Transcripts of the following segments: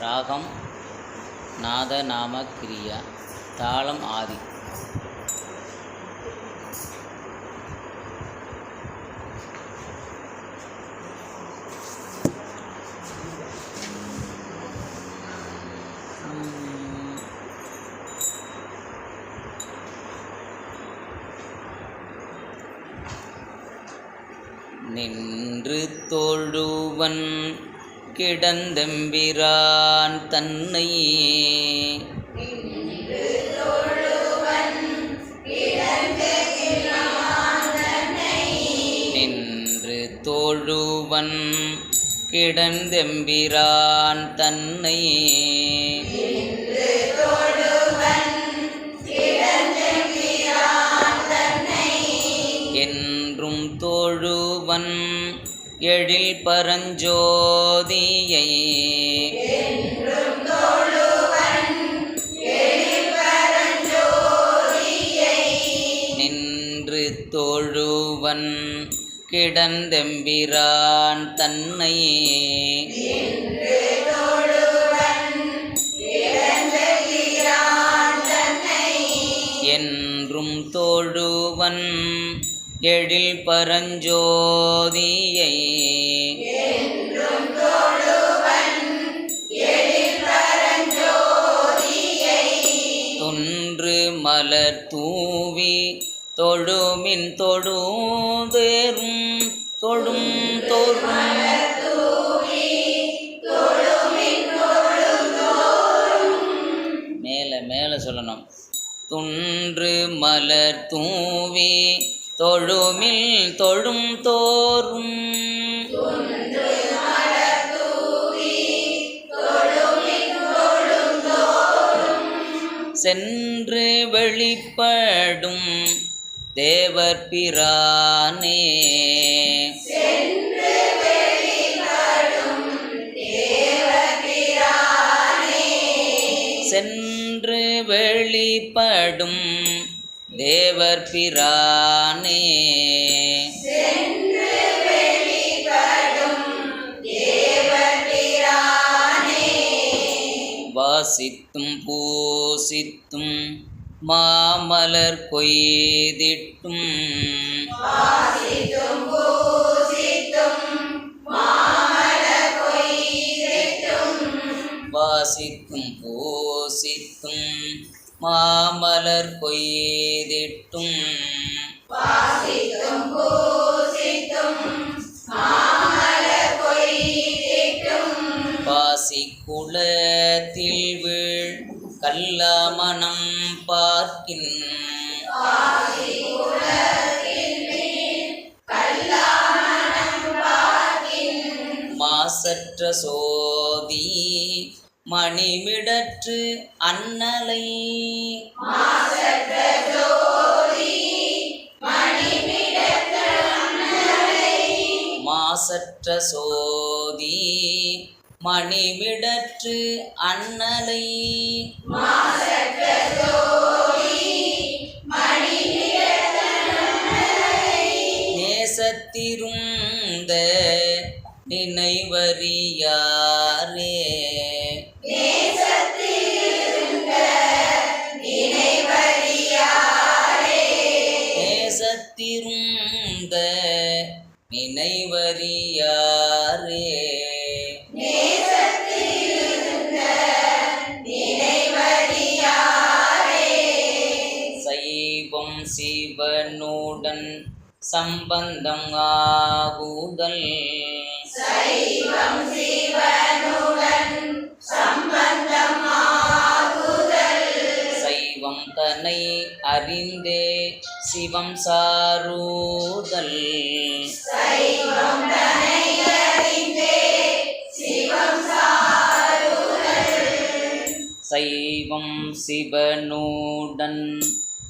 ராகம் நாதநாம கிரியா தாளம் ஆதி. நின்று தோழுவன் கிடந்தெம்பிரான் தன்னை நின்று தோழுவன் கிடந்தெம்பிரான் தன்னை எழில் பரஞ்சோதியை. நின்று தொழுவன் கிடந்தெம்பிரான் தன்னை என்றும் தொழுவன் எழில் பரஞ்சோதியை. மலர் தூவி தொழுமின் தொழுதேரும் தொழும் தோறும். மேலே மேலே சொல்லணும். துன்று மலர் தூவி தொழுமில் தொழும் தோறும். சென் சென்று வெளிப்படும் தேவர் பிரானே. சென்று வெளிப்படும் தேவர் பிரானே. வாசித்தும் பூசித்தும் மாமலர் கொய்திட்டும். வாசித்தும் பூசித்தும் மாமலர் கொய்திட்டும். கல்லாமணம் பார்க்கின். மாசற்ற சோதி மணிமிடற்று அன்னலை. மாசற்ற சோதி மணிமிடற்று அண்ணலை. சம்பந்தம் ஆகுதல் சைவம் தன்னை அறிந்தே சிவம் சாரூதல். சைவம் சிவனுடன் சைவம்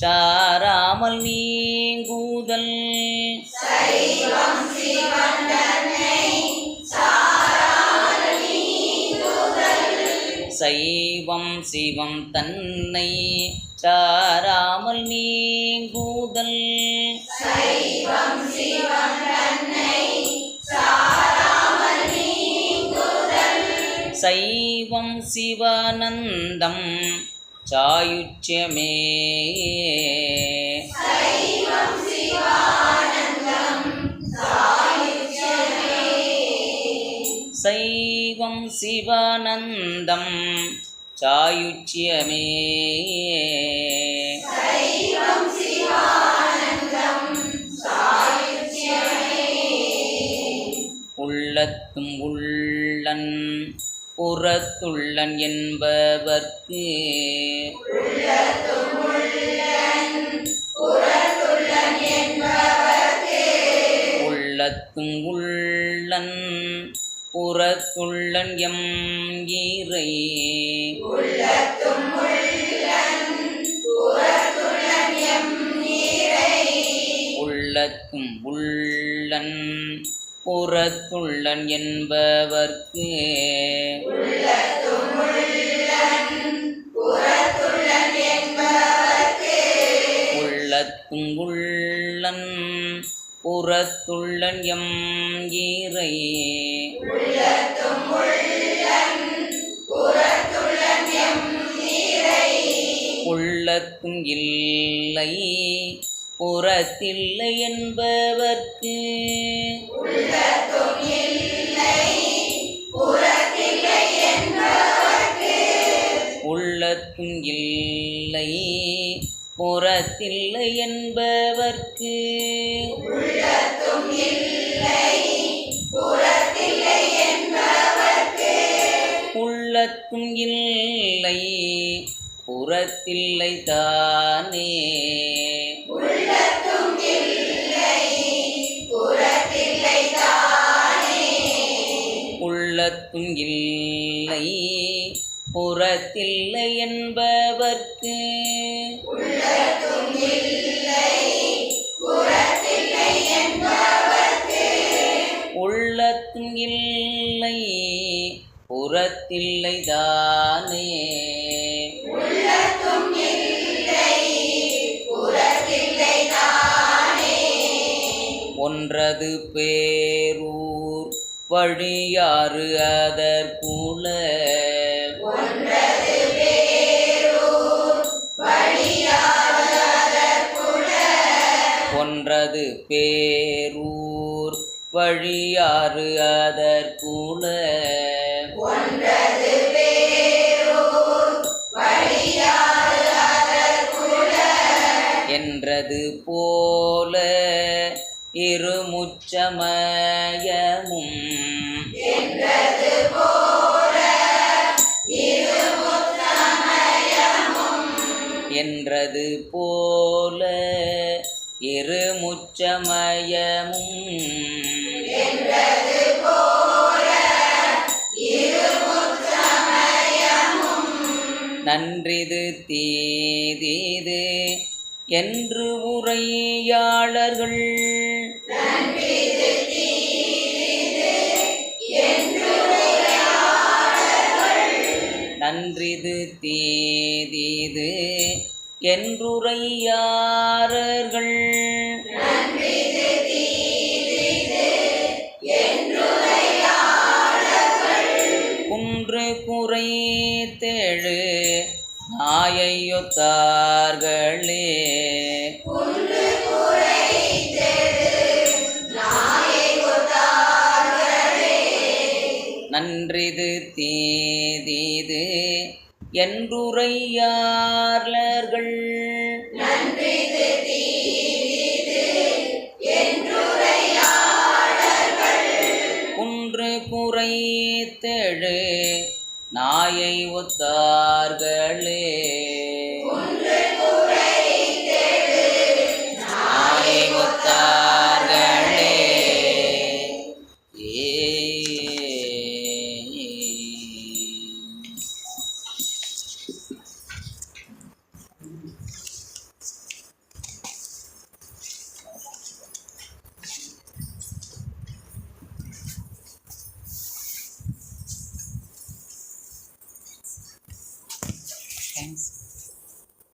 சாராமல் நீங்குதல். சைவம் சிவம் தன்னை சாராமல் நீங்குதல். சைவம் சிவானந்தம் சாயுச்சியமே சைவம் சிவானந்தம் சாயுச்சியமே உள்ளத்துள்ளன் என்பவர்க்கு உள்ளத்தும் உள்ளன் புறத்துள்ளன் எம் ஈரை உள்ளத்தும் உள்ளன் புறத்துள்ளன் என்பவர்க்கு உள்ளத்தும் உள்ளன் புறத்துள்ளன் எம் ஈரை. உள்ளத்தும் இல்லை புறத்தில்லை என்பவர்க்கு. உள்ளத்தும் இல்லை புறத்தில்லை என்பவர்க்கு. உள்ளத்தும் இல்லை புறத்தில்லை தானே. புறத்தும் இல்லை. புறத்தில்லை என்பவர்க்கு உள்ளத்தும் இல்லை. புறத்தில்லை தானே. ஒன்றது பேரூ வழியாறு அதற்குல ஒன்றது பேரூர் வழியாறு அதற்குல என்றது போல இருமுச்சமயமும் என்றது போல இருமுச்சமயமும் நன்றிது தீதிது என்று உரையாளர்கள் நன்றிது தேதிது என்றுரையாரர்கள். குன்று குறைத்தேழு நாயையொத்தார்களே. நன்றிது தீ என்றுரையார்லர்கள். குன்று குறைத்தெழு நாயை ஒத்தார்களே.